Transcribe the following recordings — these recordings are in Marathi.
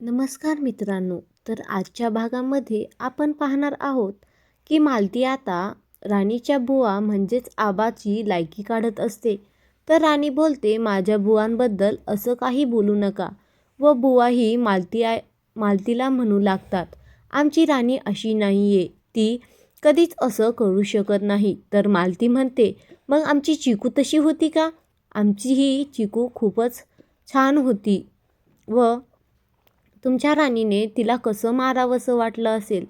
नमस्कार मित्रांनो तर आजच्या भागामध्ये आपण पाहणार आहोत की मालती आता राणीच्या बुवा म्हणजेच आबाची लायकी काढत असते. तर राणी बोलते माझ्या बुवांबद्दल असं काही बोलू नका व बुवाही मालती आय मालतीला म्हणू लागतात. आमची राणी अशी नाही आहे ती कधीच असं करू शकत नाही तर मालती म्हणते मग आमची चिकू तशी होती का? आमची ही चिकू खूपच छान होती व तुमच्या राणीने तिला कसं मारावंसं वाटलं असेल?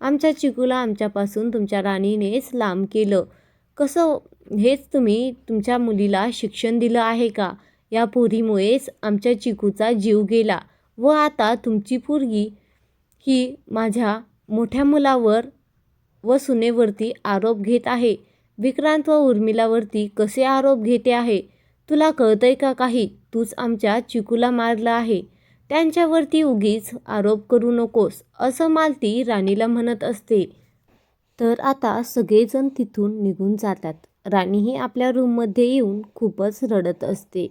आमच्या चिकूला आमच्यापासून तुमच्या राणीनेच लांब केलं. कसं हेच तुम्ही तुमच्या मुलीला शिक्षण दिलं आहे का? या पोरीमुळेच आमच्या चिकूचा जीव गेला व आता तुमची पोरगी ही माझ्या मोठ्या मुलावर व सुनेवरती आरोप घेत आहे. विक्रांत व उर्मिलावरती कसे आरोप घेते आहे? तुला कळतंय का काही? तूच आमच्या चिकूला मारलं आहे. त्यांच्यावरती उगीच आरोप करू नकोस असं मालती राणीला म्हणत असते. तर आता सगळेजण तिथून निघून जातात. राणीही आपल्या रूममध्ये येऊन खूपच रडत असते.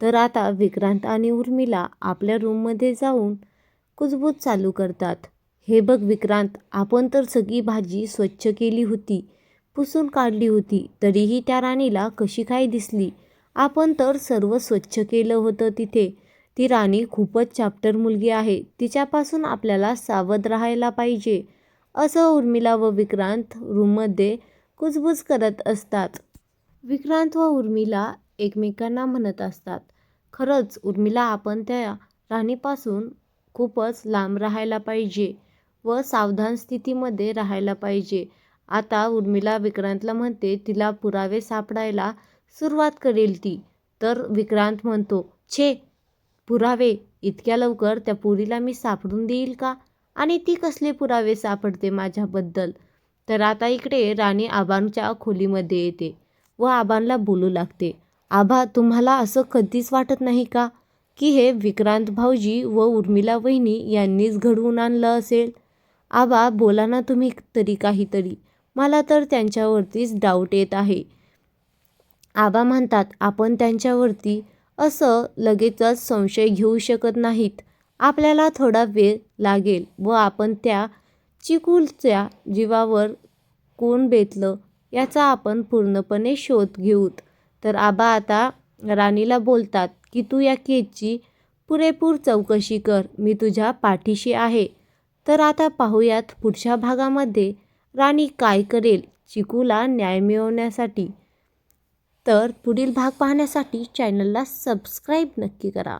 तर आता विक्रांत आणि उर्मिला आपल्या रूममध्ये जाऊन कुजबूज चालू करतात. हे बघ विक्रांत आपण तर सगळी भाजी स्वच्छ केली होती पुसून काढली होती तरीही त्या राणीला कशी काय दिसली? आपण तर सर्व स्वच्छ केलं होतं तिथे ती राणी खूपच चॅप्टर मुलगी आहे. तिच्यापासून आपल्याला सावध राहायला पाहिजे असं उर्मिला व विक्रांत रूममध्ये कुजबूज करत असतात. विक्रांत व उर्मिला एकमेकांना म्हणत असतात. खरंच उर्मिला आपण त्या राणीपासून खूपच लांब राहायला पाहिजे व सावधान स्थितीमध्ये राहायला पाहिजे. आता उर्मिला विक्रांतला म्हणते तिला पुरावे सापडायला सुरुवात करेल ती. तर विक्रांत म्हणतो छे पुरावे? इतक्या लवकर त्या पुरीला मी सापडून देईल का? आणि ती कसले पुरावे सापडते माझ्याबद्दल? तर आता इकडे राणी आबांच्या खोलीमध्ये येते व आबांना बोलू लागते. आबा तुम्हाला असं कधीच वाटत नाही का की हे विक्रांत भाऊजी व उर्मिला वहिनी यांनीच घडवून आणलं असेल? आबा बोला ना तुम्ही तरी काहीतरी. मला तर त्यांच्यावरतीच डाऊट येत आहे. आबा म्हणतात आपण त्यांच्यावरती असं लगेचच संशय घेऊ शकत नाहीत. आपल्याला थोडा वेळ लागेल व आपण त्या चिकूलच्या जीवावर कोण बेतलं याचा आपण पूर्णपणे शोध घेऊत. तर आबा आता राणीला बोलतात की तू या केसची पुरेपूर चौकशी कर मी तुझ्या पाठीशी आहे. तर आता पाहूयात पुढच्या भागामध्ये राणी काय करेल चिकूला न्याय मिळवण्यासाठी. तर पुढील भाग पाहण्यासाठी चॅनलला सबस्क्राईब नक्की करा.